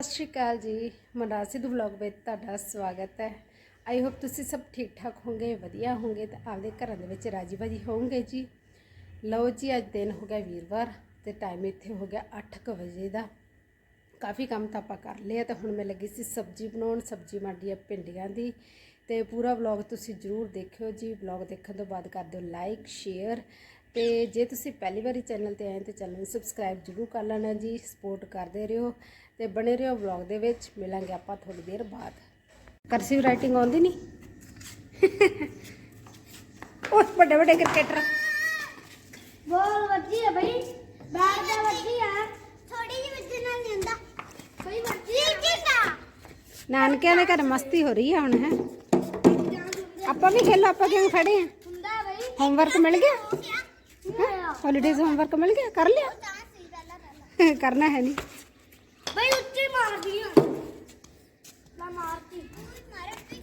ਸਤਿ ਸ਼੍ਰੀ ਅਕਾਲ ਜੀ ਮਨਰਾਸਿਦ ਵਲੌਗ ਵਿੱਚ ਤੁਹਾਡਾ ਸਵਾਗਤ ਹੈ। ਆਈ ਹੋਪ ਤੁਸੀਂ ਸਭ ਠੀਕ ਠਾਕ ਹੋਵੋਗੇ, ਵਧੀਆ ਹੋਵੋਗੇ ਤੇ ਆਪਦੇ ਘਰਾਂ ਦੇ ਵਿੱਚ ਰਾਜੀ ਬਾਜੀ ਹੋਵੋਗੇ ਜੀ। ਲਓ ਜੀ, ਅੱਜ ਦਿਨ ਹੋ ਗਿਆ ਵੀਰਵਾਰ ਤੇ ਟਾਈਮ ਇੱਥੇ ਹੋ ਗਿਆ 8:00 ਵਜੇ ਦਾ। ਕਾਫੀ ਕੰਮ ਤਾਂ ਆਪਾਂ ਕਰ ਲਿਆ ਤੇ ਹੁਣ ਮੈਂ ਲੱਗੀ ਸੀ ਸਬਜ਼ੀ ਬਣਾਉਣ, ਸਬਜ਼ੀ ਮਾਡੀ ਆ ਭਿੰਡੀਆਂ ਦੀ। ਤੇ ਪੂਰਾ ਵਲੌਗ ਤੁਸੀਂ ਜਰੂਰ ਦੇਖਿਓ ਜੀ। ਵਲੌਗ ਦੇਖਣ ਤੋਂ ਬਾਅਦ ਕਰ ਦਿਓ ਲਾਈਕ ਸ਼ੇਅਰ ਤੇ ਜੇ ਤੁਸੀਂ ਪਹਿਲੀ ਵਾਰੀ ਚੈਨਲ ਤੇ ਆਏ ਤਾਂ ਚੈਨਲ ਨੂੰ ਸਬਸਕ੍ਰਾਈਬ ਜਰੂਰ ਕਰ ਲੈਣਾ ਜੀ। ਸਪੋਰਟ ਕਰਦੇ ਰਹੋ। ਤੇ ਬਣੇ ਰਹੋ ਵਲੌਗ ਦੇ ਵਿੱਚ। ਮਿਲਾਂਗੇ ਆਪਾਂ ਥੋੜੀ ਦੇਰ ਬਾਅਦ। ਕਰਸਿਵ ਰਾਈਟਿੰਗ ਆਉਂਦੀ ਨਹੀਂ ਉਹ ਵੱਡੇ ਵੱਡੇ ਕ੍ਰਿਕਟਰ ਬੋਲ ਵੱਜੀ ਹੈ ਬਈ। ਬਾਹਰ ਦਾ ਵੱਜੀ ਆ ਥੋੜੀ ਜਿਹੀ ਵੱਜਣ ਨਾਲ ਨਹੀਂ ਹੁੰਦਾ। ਕੋਈ ਵੱਜੀ ਆ ਨਾਨਕਿਆਂ ਦੇ ਘਰ ਮਸਤੀ ਹੋ ਰਹੀ ਆ ਹੁਣ ਹੈ? ਆਪਾਂ ਵੀ ਖੇਲੋ ਆਪਾਂ ਕਿਉਂ ਖੜੇ ਆ? ਹੁੰਦਾ ਬਈ। ਹੋਮਵਰਕ ਮਿਲ ਗਿਆ? ਹੌਲੀਡੇਜ਼ ਹੋਮਵਰਕ ਮਿਲ ਗਿਆ? ਕਰ ਲਿਆ? ਕਰਨਾ ਹੈ ਨਹੀਂ ਉੱਚੀ ਮਾਰਦੀ ਆ ਮੈਂ ਮਾਰਤੀ ਮਾਰੇ ਪੀ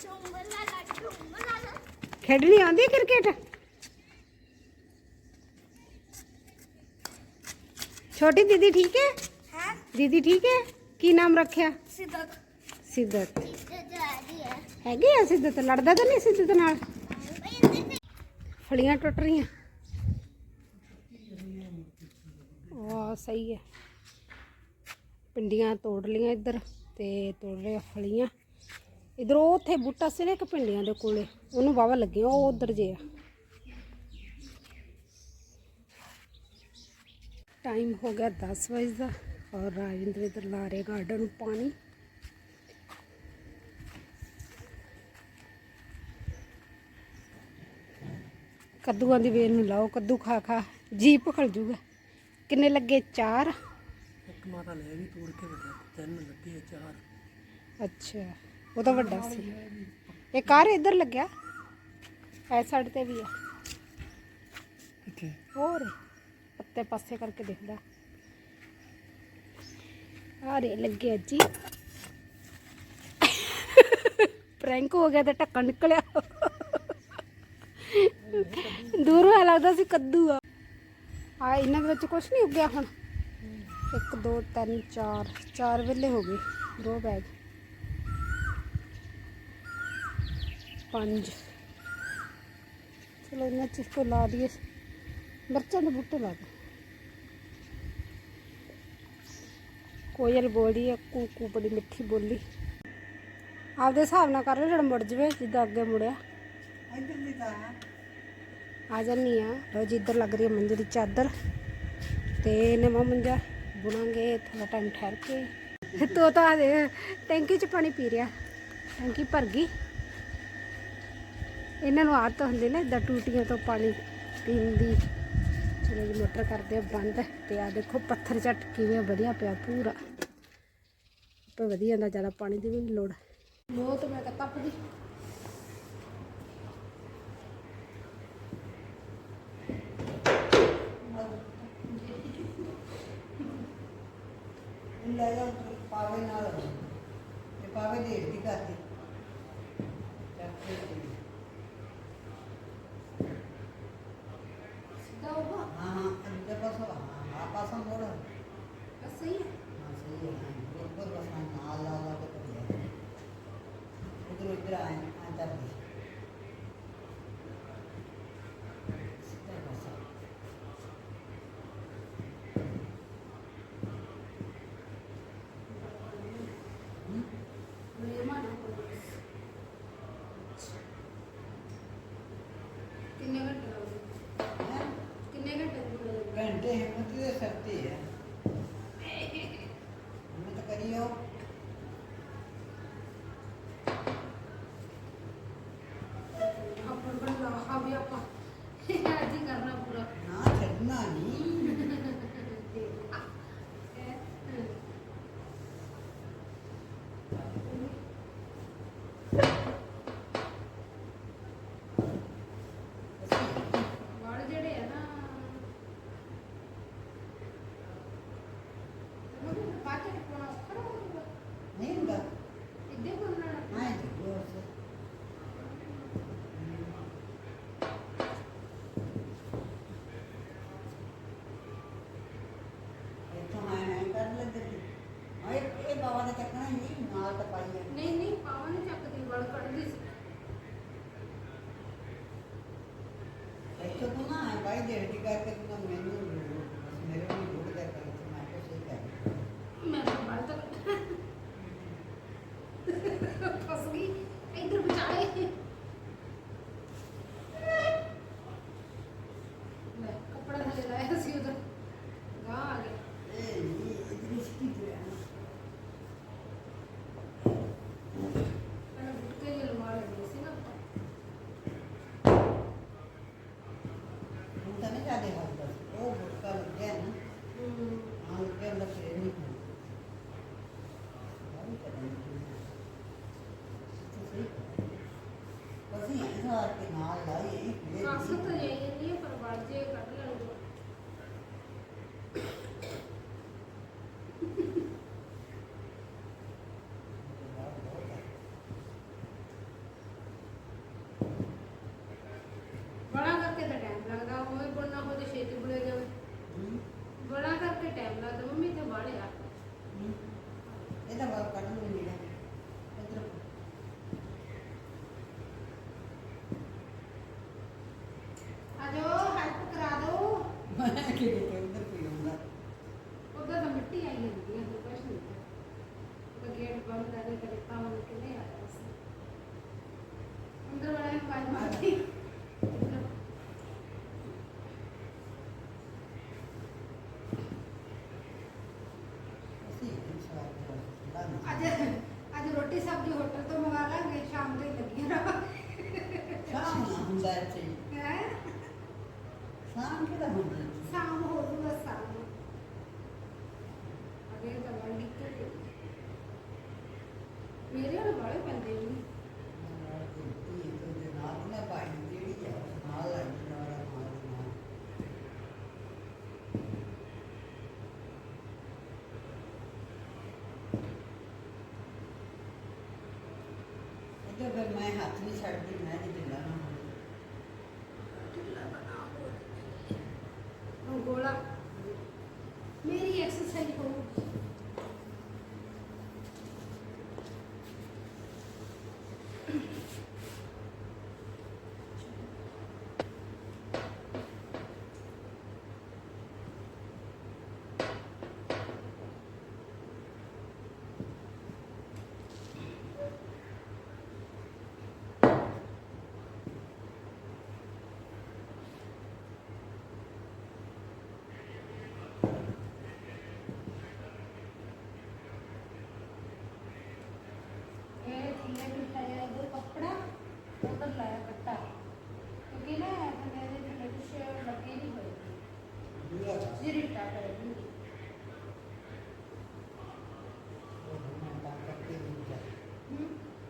ਚੁੰਬਲ ਲਾ ਲਾ ਚੁੰਬਲ ਲਾ ਲਾ ਖੇਡਣੀ ਆਉਂਦੀ ਹੈ ਕ੍ਰਿਕਟ ਛੋਟੀ ਦੀਦੀ ਠੀਕ ਹੈ ਹੈ ਦੀਦੀ ਠੀਕ ਹੈ ਕੀ ਨਾਮ ਰੱਖਿਆ ਸਿੱਧਕ ਸਿੱਧਤ ਤੇ ਜਾਦੀ ਹੈ ਹੈਗੀ ਆ ਸਿੱਧਤ ਲੜਦਾ ਤਾਂ ਨਹੀਂ ਸਿੱਧਤ ਨਾਲ ਬਈ ਇਹਦੇ ਤੇ ਫਲੀਆਂ ਟੁੱਟ ਰਹੀਆਂ ਵਾਹ ਸਹੀ ਹੈ ਪਿੰਡੀਆਂ ਤੋੜ ਲੀਆਂ ਇੱਧਰ ਤੇ ਤੋੜ ਲਿਆ ਫਲੀਆਂ। ਇਧਰ ਉਹ ਉੱਥੇ ਬੂਟਾ ਸੀ ਨਾ ਇੱਕ ਪਿੰਡੀਆਂ ਦੇ ਕੋਲੇ, ਉਹਨੂੰ ਵਾਵਾ ਲੱਗੇ, ਉਹ ਉਧਰ ਜੇ ਆ। ਟਾਈਮ ਹੋ ਗਿਆ 10 ਵਜੇ ਦਾ ਔਰ ਰਾਜਿੰਦਰ ਇਧਰ ਲਾ ਰਿਹਾ ਗਾਰਡਨ ਨੂੰ ਪਾਣੀ। ਕੱਦੂਆਂ ਦੀ ਵੇਲ ਨੂੰ ਲਾਓ, ਕੱਦੂ ਖਾ ਖਾ ਜੀਪ ਖਲ ਜੂਗਾ। ਕਿੰਨੇ ਲੱਗੇ? 4 ਟਮਾਟਾ ਲੈ ਵੀ ਤੋੜ ਕੇ ਵੱਡਾ ਤਿੰਨ ਲੱਗੇ ਚਾਰ। ਅੱਛਾ ਉਹ ਤਾਂ ਵੱਡਾ ਸੀ। ਇਹ ਕਾਰ ਇੱਧਰ ਲੱਗਿਆ? ਐ ਸਾਈਡ ਤੇ ਵੀ ਆ। ਕਿੱਥੇ? ਹੋਰ ਪੱਤੇ ਪਾਸੇ ਕਰਕੇ ਦੇਖਦਾ। ਆ ਰੇ ਲੱਗੇ ਆ ਜੀ। ਪ੍ਰੈਂਕ ਹੋ ਗਿਆ ਤੇ ਢੱਕਣ ਨਿਕਲਿਆ। ਦੂਰੋਂ ਐ ਲੱਗਦਾ ਸੀ ਕੱਦੂ ਆ। ਆ ਇਹਨਾਂ ਦੇ ਵਿੱਚ ਕੁਝ ਨਹੀਂ ਉੱਗਿਆ ਹੁਣ। 1 2 3 4 ਚਾਰ ਵੇਲੇ ਹੋ ਗਏ। ਦੋ ਬੈਗ ਪੰਜ। ਚਲੋ ਇਹਨਾਂ ਚ ਕੋ ਲਾ ਦਈਏ। ਮਿਰਚਾਂ ਦੇ ਬੂਟੇ ਲਾ ਦੇ ਕੋਇਲ ਬੋਲੀ ਹੈ ਕੂ ਕੂ ਬੜੀ ਮਿੱਠੀ ਬੋਲੀ। ਆਪਦੇ ਹਿਸਾਬ ਨਾਲ ਕਰ ਲੈ ਜਿਹੜਾ ਮੁੜ ਜਵੇ ਜਿੱਦਾਂ ਅੱਗੇ ਮੁੜਿਆ। ਆ ਜਾਨੀ ਆ। ਲੋ ਜੀ ਇੱਧਰ ਲੱਗ ਰਹੀ ਹੈ ਮੰਜੇ ਦੀ ਚਾਦਰ। ਤੇ ਨਵਾਂ ਮੰਜਾ। ਬੁਣਾਂਗੇ ਥੋੜਾ ਟਾਈਮ ਠਹਿਰ ਕੇ। ਤੋ ਦੇ ਟੈਂਕੀ ਚ ਪਾਣੀ ਪੀ ਰਿਹਾ। ਟੈਂਕੀ ਭਰ ਗਈ। ਇਹਨਾਂ ਨੂੰ ਆਦਤ ਹੁੰਦੀ ਨਾ, ਇਦਾਂ ਟੂਟੀਆਂ ਤੋਂ ਪਾਣੀ ਪੀਣ ਦੀ। ਚਲੋ ਜੀ, ਮੋਟਰ ਕਰਦੇ ਆ, ਬੰਦ। ਤੇ ਆ ਦੇਖੋ, ਪੱਥਰ ਝਟ ਕਿਵੇਂ ਵਧੀਆ ਪਿਆ ਪੂਰਾ। ਆਪੇ ਵਧੀਆ, ਨਾ ਜ਼ਿਆਦਾ ਪਾਣੀ ਦੀ ਵੀ ਨੀ ਲੋੜ। ਮੋਹ ਮੈਂ ਤਾਂ ਤਪਦੀ। ਲੈ ਜਾ certeza. Itu mah baik dia, tiga ke 以前没来那边。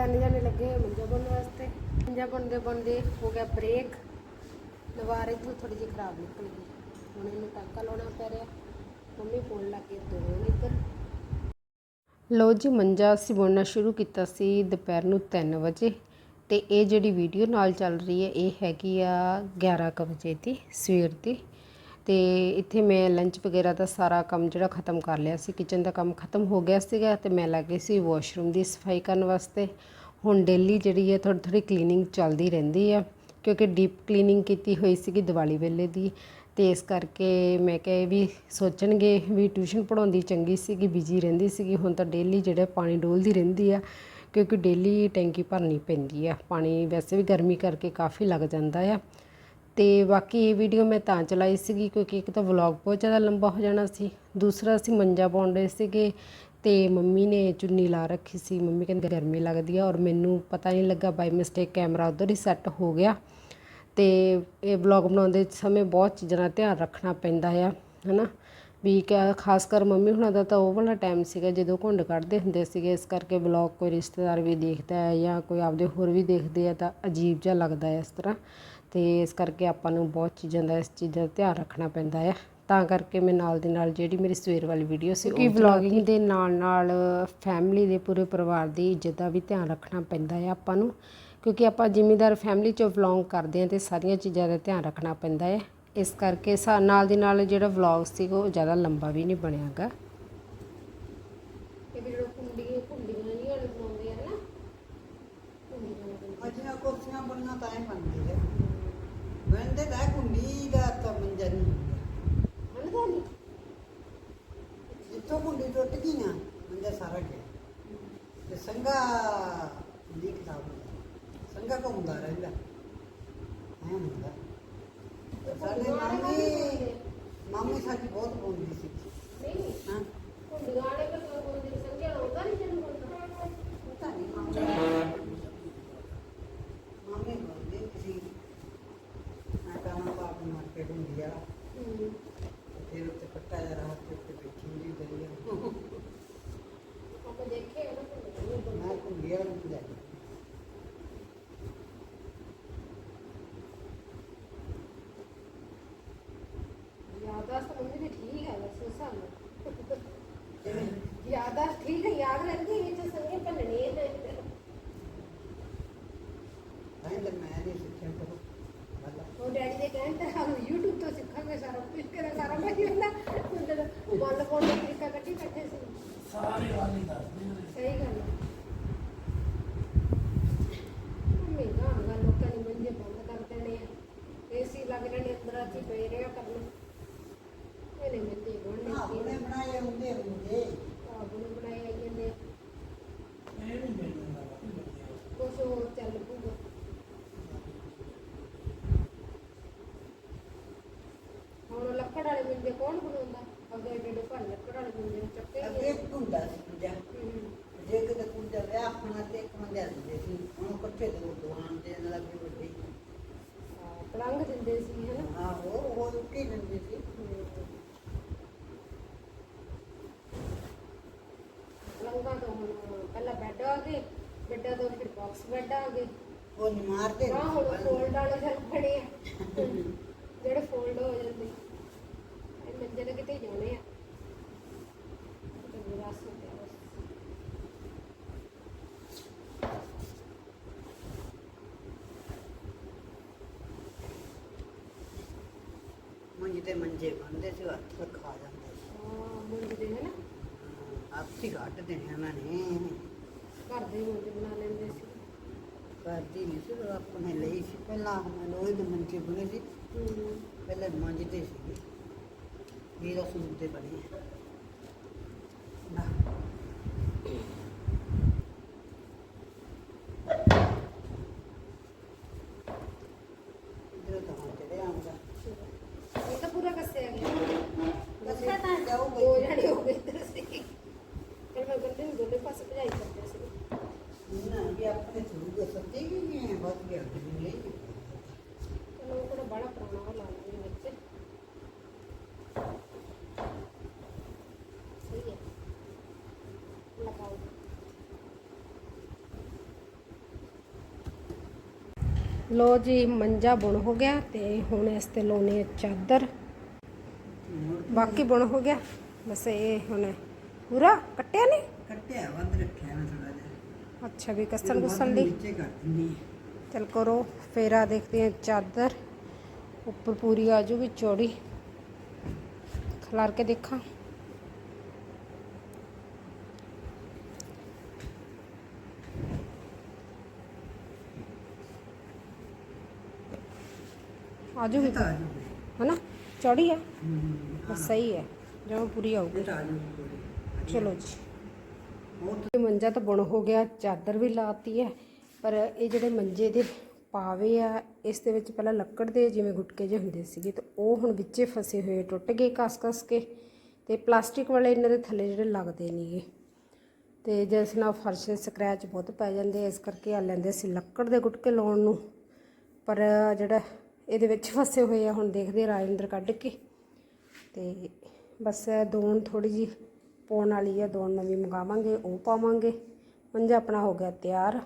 ਤਿੰਨ ਜਣੇ ਲੱਗੇ ਹੋਏ ਮੰਜਾ ਬੁਣਨ ਵਾਸਤੇ। ਮੰਜਾ ਬੁਣਦੇ ਬੁਣਦੇ ਹੋ ਗਿਆ ਬ੍ਰੇਕ ਲਵਾਰ ਇਧਰ ਥੋੜੀ ਜਿਹੀ ਖਰਾਬ ਨਿਕਲ ਗਈ। ਹੁਣ ਇਹਨੂੰ ਟਾਂਕਾ ਲਾਉਣਾ ਪੈ ਰਿਹਾ। ਮੰਮੀ ਫੋਨ ਲਾ ਕੇ ਦੋਣ ਇੱਧਰ। ਲੋ ਜੀ, ਮੰਜਾ ਅਸੀਂ ਬੁਣਨਾ ਸ਼ੁਰੂ ਕੀਤਾ ਸੀ ਦੁਪਹਿਰ ਨੂੰ 3 ਵਜੇ। ਤੇ ਇਹ ਜਿਹੜੀ ਵੀਡੀਓ ਨਾਲ ਚੱਲ ਰਹੀ ਹੈ, ਇਹ ਹੈਗੀ ਆ 11 ਵਜੇ ਦੀ, ਸਵੇਰ ਦੀ। ਤੇ ਇੱਥੇ ਮੈਂ ਲੰਚ ਵਗੈਰਾ ਦਾ ਸਾਰਾ ਕੰਮ ਜਿਹੜਾ ਖਤਮ ਕਰ ਲਿਆ ਸੀ ਕਿਚਨ ਦਾ ਕੰਮ ਖਤਮ ਹੋ ਗਿਆ ਸੀਗਾ ਤੇ ਮੈਂ ਲੱਗ ਗਈ ਸੀ ਵਾਸ਼ਰੂਮ ਦੀ ਸਫ਼ਾਈ ਕਰਨ ਵਾਸਤੇ। ਹੁਣ ਡੇਲੀ ਜਿਹੜੀ ਹੈ ਥੋੜੀ ਥੋੜੀ ਕਲੀਨਿੰਗ ਚੱਲਦੀ ਰਹਿੰਦੀ ਆ, ਕਿਉਂਕਿ ਡੀਪ ਕਲੀਨਿੰਗ ਕੀਤੀ ਹੋਈ ਸੀਗੀ ਦੀਵਾਲੀ ਵੇਲੇ ਦੀ। ਤੇ ਇਸ ਕਰਕੇ ਮੈਂ ਕਿਹਾ ਇਹ ਵੀ ਸੋਚਣਗੇ ਵੀ ਟਿਊਸ਼ਨ ਪੜਾਉਂਦੀ ਚੰਗੀ ਸੀਗੀ ਬਿਜ਼ੀ ਰਹਿੰਦੀ ਸੀਗੀ, ਹੁਣ ਤਾਂ ਡੇਲੀ ਜਿਹੜਾ ਪਾਣੀ ਡੋਲਦੀ ਰਹਿੰਦੀ ਆ, ਕਿਉਂਕਿ ਡੇਲੀ ਟੈਂਕੀ ਭਰਨੀ ਪੈਂਦੀ ਆ। ਪਾਣੀ ਵੈਸੇ ਵੀ ਗਰਮੀ ਕਰਕੇ ਕਾਫੀ ਲੱਗ ਜਾਂਦਾ ਆ। ਤੇ ਬਾਕੀ ਇਹ ਵੀਡੀਓ ਮੈਂ ਤਾਂ ਚਲਾਈ ਸੀਗੀ ਕਿਉਂਕਿ ਇੱਕ ਤਾਂ ਵਲੌਗ ਬਹੁਤ ਜ਼ਿਆਦਾ ਲੰਬਾ ਹੋ ਜਾਣਾ ਸੀ, ਦੂਸਰਾ ਅਸੀਂ ਮੰਜਾ ਪਾਉਣ ਰਹੇ ਸੀਗੇ ਤੇ ਮੰਮੀ ਨੇ ਚੁੰਨੀ ਲਾ ਰੱਖੀ ਸੀ। ਮੰਮੀ ਕਹਿੰਦੇ ਗਰਮੀ ਲੱਗਦੀ ਆ ਔਰ ਮੈਨੂੰ ਪਤਾ ਨਹੀਂ ਲੱਗਾ ਬਾਈ ਮਿਸਟੇਕ ਕੈਮਰਾ ਉਧਰ ਹੀ ਸੈੱਟ ਹੋ ਗਿਆ। ਤੇ ਇਹ ਵਲੌਗ ਬਣਾਉਂਦੇ ਸਮੇਂ ਬਹੁਤ ਚੀਜ਼ਾਂ ਦਾ ਧਿਆਨ ਰੱਖਣਾ ਪੈਂਦਾ ਆ, ਹਨਾ? ਵੀ ਕਿਆ ਖਾਸ ਕਰ ਮੰਮੀ ਹੁਣਾਂ ਦਾ ਤਾਂ ਉਹ ਵਾਲਾ ਟਾਈਮ ਸੀਗਾ ਜਦੋਂ ਘੁੰਡ ਕੱਢਦੇ ਹੁੰਦੇ ਸੀਗੇ, ਇਸ ਕਰਕੇ ਵਲੌਗ ਕੋਈ ਰਿਸ਼ਤੇਦਾਰ ਵੀ ਦੇਖਦਾ ਹੈ ਜਾਂ ਕੋਈ ਆਪਦੇ ਹੋਰ ਵੀ ਦੇਖਦੇ ਆ ਤਾਂ ਅਜੀਬ ਜਿਹਾ ਲੱਗਦਾ ਹੈ ਇਸ ਤਰ੍ਹਾਂ। ਤੇ ਇਸ ਕਰਕੇ ਆਪਾਂ ਨੂੰ ਬਹੁਤ ਚੀਜ਼ਾਂ ਦਾ ਇਸ ਚੀਜ਼ਾਂ ਦਾ ਧਿਆਨ ਰੱਖਣਾ ਪੈਂਦਾ ਹੈ ਤਾਂ ਕਰਕੇ ਮੈਂ ਨਾਲ ਦੀ ਨਾਲ ਜਿਹੜੀ ਮੇਰੀ ਸਵੇਰ ਵਾਲੀ ਵੀਡੀਓ ਸੀ ਕਿ ਵਲੌਗਿੰਗ ਦੇ ਨਾਲ ਨਾਲ ਫੈਮਿਲੀ ਦੇ ਪੂਰੇ ਪਰਿਵਾਰ ਦੀ ਇੱਜ਼ਤ ਦਾ ਵੀ ਧਿਆਨ ਰੱਖਣਾ ਪੈਂਦਾ ਹੈ ਆਪਾਂ ਨੂੰ। ਕਿਉਂਕਿ ਆਪਾਂ ਜ਼ਿਮੀਦਾਰ ਫੈਮਿਲੀ ਚੋਂ ਵਲੌਗ ਕਰਦੇ ਹਾਂ ਤੇ ਸਾਰੀਆਂ ਚੀਜ਼ਾਂ ਦਾ ਧਿਆਨ ਰੱਖਣਾ ਪੈਂਦਾ ਹੈ ਇਸ ਕਰਕੇ ਸਾ ਨਾਲ ਦੀ ਨਾਲ ਜਿਹੜਾ ਵਲੌਗ ਸੀ ਉਹ ਜ਼ਿਆਦਾ ਲੰਬਾ ਵੀ ਨਹੀਂ ਬਣਿਆਗਾ ਇਹ ਵੀ ਜਿਹੜਾ ਕੁੰਡੀਆਂ ਕੁੰਡੀਆਂ ਨਹੀਂ ਵਾਲੇ ਬਣਾਉਂਦੇ ਆ ਨਾ ਅਜਿਹਾ ਕੁਰਸੀਆਂ ਬਣਨਾ ਤਾਂ ਹੀ ਬਣਦੀ ਹੈ ਬੰਦੇ ਦਾ ਕੁੰਡੀ ਦਾ ਤਾਂ ਮੰਜਾ ਨਹੀਂ ਹੁੰਦਾ ਹਣਦਾ ਨਹੀਂ ਜਿੱਥੋਂ ਕੁੰਡੀ ਟੁੱਟ ਗਈ ਨਾ ਮੰਜਾ ਸਾਰਾ ਗਿਆ ਤੇ ਸੰਗਾ ਦੀ ਖਰਾਬ ਹੋ ਗਿਆ ਸੰਗਾ ਘੁੰਮਦਾ ਰਹਿੰਦਾ ਐ ਹੁੰਦਾ ਤੇ ਸਾਡੇ ਮਾਮੀ ਮਾਮੀ ਸਾਡੀ ਬਹੁਤ ਬੋਲਦੀ ਸੀ ਨਹੀਂ ਹਾਂ ਕੁੰਡੀਆਂ ਵਾਲੇ ਕੋਲ ਕੋਈ ਦਿਨ ਸੰਗਿਆ ਹੁੰਦਾ ਨਹੀਂ ਜਨ ਹੁੰਦਾ ਪਤਾ ਨਹੀਂ ਮਾਮੀ ਮਾਮੀ ਬੋਲਦੀ ਸੀ ਮੈਂ ਕਹਾਂ ਪਾਪ ਮਾਰ ਕੇ ਹੁੰਦੀ ਆ ਫਿਰ ਉੱਤੇ ਪੱਟਾ ਜਿਹਾ ਰਾਤ ਦੇ ਉੱਤੇ ਬੈਠੀ ਹੁੰਦੀ ਦਰਿਆ ਆਪਾਂ ਦੇਖੇ ਨਾ ਕੁੰਡੀਆਂ ਮੈਂ ਕੁੰਡੀਆਂ ਨੂੰ ਲੈ ਗਈ ਯਾਦਾਸ਼ਤ ਮੰਮੀ ਦੀ ਠੀਕ ਹੈ ਵੈਸੇ ਉਸ ਹਿਸਾਬ ਨਾਲ ਯਾਦਾਸ਼ਤ ਠੀਕ ਹੈ ਯਾਦ ਰਹਿੰਦੀ ਹੈ ਵਿੱਚ ਸੰਗੇ ਭੰਨਣੀ ਹੈ ਨਹੀਂ ਤਾਂ ਮੈਂ ਨਹੀਂ ਸਿੱਖਿਆ ਕਰੋ ਵਾਲਾ ਉਹ ਡੈਡੀ ਦੇ ਕਹਿਣ ਤੇ ਸਾਨੂੰ YouTube ਤੋਂ ਸਿੱਖਾਂਗੇ ਸਾਰਾ ਕੁਝ ਕਿਹੜਾ ਸਾਰਾ ਭਾਈ ਹੁੰਦਾ ਹੁੰਦਾ ਬੰਦ ਕੋਲ ਦਾ ਤਰੀਕਾ ਕੱਢੀ ਕੱਢੇ ਸੀ ਸਾਰੇ ਵਾਲੀ ਦੱਸਦੇ ਨੇ ਸਹੀ ਗੱਲ ਹੈ ਮੰਮੀ ਗਾਂਗਾ ਲੋਕਾਂ ਨੇ ਮੰਜੇ ਬੰਦ ਕਰ ਦੇਣੇ ਆ ਏਸੀ ਲੱਗ ਜਾਣੇ ਅੰਦਰ ਅਸੀਂ ਪਏ ਰਿਹਾ ਕਰਨ ਇਹਨੇ ਮੰਜੇ ਬਣਨੇ ਹਾਂ ਉਹਨੇ ਬਣਾਏ ਹੁੰਦੇ ਹੁੰਦੇ ਆਪ ਨੂੰ ਬਣਾਏ ਆਈ ਜਾਂਦੇ ਆ। ਇਹ ਨਹੀਂ ਮੈਨੂੰ ਲੱਗਦਾ ਵੀ ਵਧੀਆ। ਕੁਛ ਹੋਰ ਚੱਲ ਪੂਗਾ ਹੁਣ ਲੱਕੜ ਵਾਲੇ ਮੰਜੇ ਕੌਣ ਬਣਾਉਂਦਾ ਅੱਗੇ ਏਡੇ ਏਡੇ ਭਾਰੀ ਲੱਕੜ ਵਾਲੇ ਮੰਜੇ ਨੂੰ ਚੱਕੇ ਅੱਗੇ ਇੱਕ ਹੁੰਦਾ ਸੀ ਪੂਜਾ ਹੂੰ ਜੇ ਕਿਤੇ ਪੂਜਾ ਵਿਆਹ ਆਪਣਾ ਤੇ ਇੱਕ ਮੰਜਾ ਦਿੰਦੇ ਸੀ ਹੁਣ ਇਕੱਠੇ ਦੋ ਦੁਕਾਨ ਦੇ ਨਾਲ ਵੀ ਵੱਡੀ ਹਾਂ, ਪਲੰਘ ਦਿੰਦੇ ਸੀ ਹਨਾ ਹਾਂ ਉਹ ਉਹ ਕੀ ਦਿੰਦੇ ਸੀ ਪਲੰਘਾਂ ਤੋਂ ਹੁਣ ਪਹਿਲਾਂ ਬੈੱਡ ਆ ਗਏ ਬੈੱਡਾਂ ਤੋਂ ਫਿਰ ਬਾਕਸ ਬੈੱਡ ਆ ਗਏ ਉਹ ਨੀ ਮਾਰਦੇ ਹਾਂ ਹੁਣ ਫੋਲਡ ਵਾਲੇ ਚੱਲ ਖੜੇ ਆ। ਜਿਹੜੇ ਫੋਲਡ ਹੋ ਜਾਂਦੇ ਇਹ ਮੰਜੇ ਤੇ ਕਿਤੇ ਜਾਣੇ ਆ। ਤੇ ਵਿਰਾਸ ਹੋ ਗਿਆ ਬਸ। ਮੰਜੇ ਤੇ ਮੰਜੇ ਬੰਦੇ ਸੀ ਹੱਥ ਖਾ ਜਾਂਦੇ ਸੀ। ਹਾਂ ਮੰਜੇ ਦੇ ਹਨਾ ਆਪੀ ਘੱਟ ਦੇਣੇ ਉਹਨਾਂ ਨੇ। ਘਰ ਦੇ ਹੀ ਸੀ ਕਰਦੀ ਨਹੀਂ ਸੀ ਉਹ ਆਪਣੇ ਲਈ ਸੀ। ਪਹਿਲਾਂ ਮੈਂ ਲੋਹੇ ਦੇ ਮੰਜੇ ਬਣੇ ਸੀ। ਪਹਿਲੇ ਮੰਜਦੇ ਸੀ ਵੀਰੋ ਸੁਣਦੇ ਬਣੇ ਨਾ ਇਧਰ ਤਾਂ ਹੁਣ ਚੜਿਆ ਆਉਂਦਾ ਇਹ ਤਾਂ ਪੂਰਾ ਕੱਸਿਆ ਗਿਆ ਦੱਸਿਆ ਤਾਂ ਜਾਊਗਾ ਦੋ ਜਣੇ ਹੋ ਗਏ ਇੱਧਰ ਸੀ ਫਿਰ ਮੈਂ ਗੰਦੇ ਨੂੰ ਦੋਨੇ ਪਾਸੇ ਭਜਾਈ ਕਰਦੇ ਸੀ ਨਾ ਵੀ ਆਪਣੇ ਥਰੂ ਸੱਤੇ ਵੀ ਨਹੀਂ ਹੈ ਬਹੁਤ ਗਿਆ ਕਿ ਲਈ ਚਲੋ ਉਹ ਕਿਹੜਾ ਬੜਾ ਪੁਰਾਣਾ ਉਹ ਲਾ ਲਾਂਗੇ ਵਿੱਚ ਸਹੀ ਹੈ ਲਗਾਓ ਲੋ ਜੀ ਮੰਜਾ ਬੁਣ ਹੋ ਗਿਆ ਤੇ ਹੁਣ ਇਸ ਤੇ ਲਾਉਣੀ ਹੈ ਚਾਦਰ। ਬਾਕੀ ਬੁਣ ਹੋ ਗਿਆ। ਬਸ ਇਹ ਹੁਣ ਪੂਰਾ ਕੱਟਿਆ ਨਹੀਂ? ਕੱਟਿਆ ਵੱਧ ਰੱਖਿਆ ਮੈਂ ਥੋੜਾ ਜਿਹਾ। ਅੱਛਾ ਵੀ ਕਸਣ ਕੁਸਣ ਲਈ ਨੀਚੇ ਕਰ ਦਿੰਦੀ ਹਾਂ। ਚਲ ਕਰੋ ਫੇਰਾ ਦੇਖਦੇ ਹਾਂ ਚਾਦਰ। ਉੱਪਰ ਪੂਰੀ ਆ ਜੂਗੀ ਚੌੜੀ। ਖਲਾਰ ਕੇ ਦੇਖਾਂ। ਆ ਜੂਗੀ ਇਹ ਤਾਂ ਹਨਾ? ਚੌੜੀ ਹੈ ਬਸ ਸਹੀ ਹੈ। ਜਦੋਂ ਪੂਰੀ ਆਊਗੀ। ਚਲੋ ਜੀ। ਮੰਜਾ ਤਾਂ ਬੁਣ ਹੋ ਗਿਆ ਚਾਦਰ ਵੀ ਲਾਤੀ ਹੈ। ਪਰ ਇਹ ਜਿਹੜੇ ਮੰਜੇ ਦੇ ਪਾਵੇ ਆ ਇਸ ਦੇ ਵਿੱਚ ਪਹਿਲਾਂ ਲੱਕੜ ਦੇ ਜਿਵੇਂ ਗੁਟਕੇ ਜਿਹੇ ਹੁੰਦੇ ਸੀਗੇ ਤੇ ਉਹ ਹੁਣ ਵਿੱਚੇ ਫਸੇ ਹੋਏ ਟੁੱਟ ਗਏ ਕਸ-ਕਸ ਕੇ। ਤੇ ਪਲਾਸਟਿਕ ਵਾਲੇ ਇਹਨਾਂ ਦੇ ਥੱਲੇ ਜਿਹੜੇ ਲੱਗਦੇ ਨਹੀਂਗੇ ਤੇ ਜਿਸ ਨਾਲ ਫਰਸ਼ ਦੇ ਸਕ੍ਰੈਚ ਬਹੁਤ ਪੈ ਜਾਂਦੇ ਇਸ ਕਰਕੇ ਆ ਲੈਂਦੇ ਸੀ ਲੱਕੜ ਦੇ ਗੁਟਕੇ ਲਾਉਣ ਨੂੰ। ਪਰ ਜਿਹੜਾ ਇਹਦੇ ਵਿੱਚ ਫਸੇ ਹੋਏ ਆ ਹੁਣ ਦੇਖਦੇ ਰਾਜਿੰਦਰ ਕੱਢ ਕੇ। ਤੇ ਬਸ ਇਹ ਦੋਨ ਥੋੜੀ ਜੀ ਪਾਉਣ ਵਾਲੀ ਹੈ ਦੋਨ ਨਵੀਂ ਮੰਗਾਵਾਂਗੇ ਉਹ ਪਾਵਾਂਗੇ। ਮੰਜਾ ਆਪਣਾ ਹੋ ਗਿਆ ਤਿਆਰ।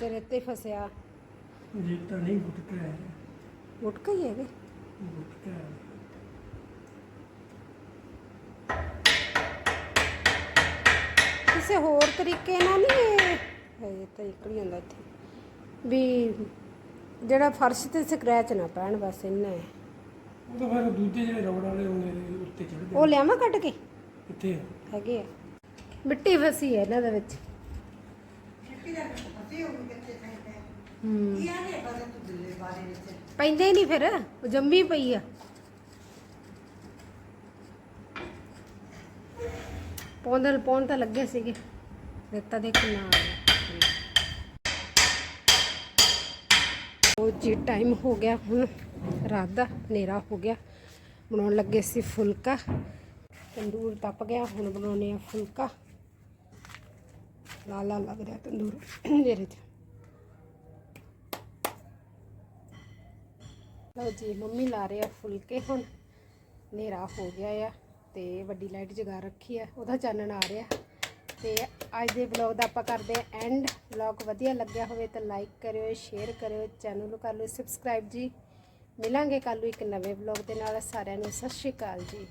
ਤੇ ਰੇਤੇ ਫਸਿਆ। ਜੇ ਤਾਂ ਨਹੀਂ ਗੁਟਕਾ ਹੈ। ਗੁਟਕਾ ਹੀ ਹੈਗੇ ਗੁਟਕਾ ਹੈ। ਕਿਸੇ ਹੋਰ ਤਰੀਕੇ ਨਾਲ ਨਹੀਂ ਇਹ? ਤਾਂ ਨਿਕਲ ਜਾਂਦਾ ਇੱਥੇ। ਵੀ ਜਿਹੜਾ ਫਰਸ਼ ਤੇ ਸਕ੍ਰੈਚ ਨਾ ਪੈਣ ਬਸ ਇੰਨਾ ਹੈ। ਉਹ ਤਾਂ ਫਿਰ ਦੂਜੇ ਜਿਹੜੇ ਰੋਡ ਵਾਲੇ ਹੁੰਦੇ ਨੇ ਉੱਤੇ ਚੜ ਉਹ ਲਿਆਵਾਂ ਕੱਢ ਕੇ? ਕਿੱਥੇ ਆ? ਹੈਗੇ ਆ। ਮਿੱਟੀ ਫਸੀ ਹੈ ਇਹਨਾਂ ਦੇ ਵਿੱਚ। ਛਿੱਟੀ ਦਾ ਫਸੇ ਹੋ ਗਏ ਕਿੱਥੇ ਸਹੀ ਹੂੰ। ਕੀ ਆ ਨੇ ਬਾਰੇ ਤੂੰ ਦਿੱਲੇ ਬਾਰੇ ਵਿੱਚ? ਪੈਂਦੇ ਹੀ ਨਹੀਂ ਫਿਰ ਉਹ ਜੰਮੀ ਪਈ ਆ। ਪੌਂਦਲ ਪੌਣ ਤਾਂ ਲੱਗੇ ਸੀਗੇ। ਰੇਤਾ ਦੇ ਕਿੰਨਾ ਆ ਗਿਆ ਉਹ ਜੀ ਟਾਈਮ ਹੋ ਗਿਆ ਹੁਣ, ਰਾਤ ਦਾ ਹਨੇਰਾ ਹੋ ਗਿਆ। ਬਣਾਉਣ ਲੱਗੇ ਸੀ ਫੁਲਕਾ। ਤੰਦੂਰ ਤਪ ਗਿਆ, ਹੁਣ ਬਣਾਉਣੇ ਆ ਫੁਲਕਾ। ਲਾਲ ਲੱਗ ਰਿਹਾ ਤੰਦੂਰ ਮੇਰੇ 'ਚ। ਲਓ ਜੀ, ਮੰਮੀ ਲਾ ਰਹੇ ਆ ਫੁਲਕੇ ਹੁਣ। ਹਨੇਰਾ ਹੋ ਗਿਆ ਆ ਤੇ ਵੱਡੀ ਲਾਈਟ ਜਗਾ ਰੱਖੀ ਆ, ਉਹਦਾ ਚਾਨਣ ਆ ਰਿਹਾ। ਤੇ ਅੱਜ ਦੇ ਵਲੌਗ ਦਾ ਆਪਾਂ ਕਰਦੇ ਆ ਐਂਡ ਵਲੌਗ ਵਧੀਆ ਲੱਗਿਆ ਹੋਵੇ ਤਾਂ ਲਾਈਕ ਕਰਿਓ ਸ਼ੇਅਰ ਕਰਿਓ ਚੈਨਲ ਨੂੰ ਕਰ ਲਓ ਸਬਸਕ੍ਰਾਈਬ ਜੀ। ਮਿਲਾਂਗੇ ਕੱਲ ਨੂੰ ਇੱਕ ਨਵੇਂ ਵਲੌਗ ਦੇ ਨਾਲ। ਸਾਰਿਆਂ ਨੂੰ ਸਤਿ ਸ਼੍ਰੀ ਅਕਾਲ ਜੀ।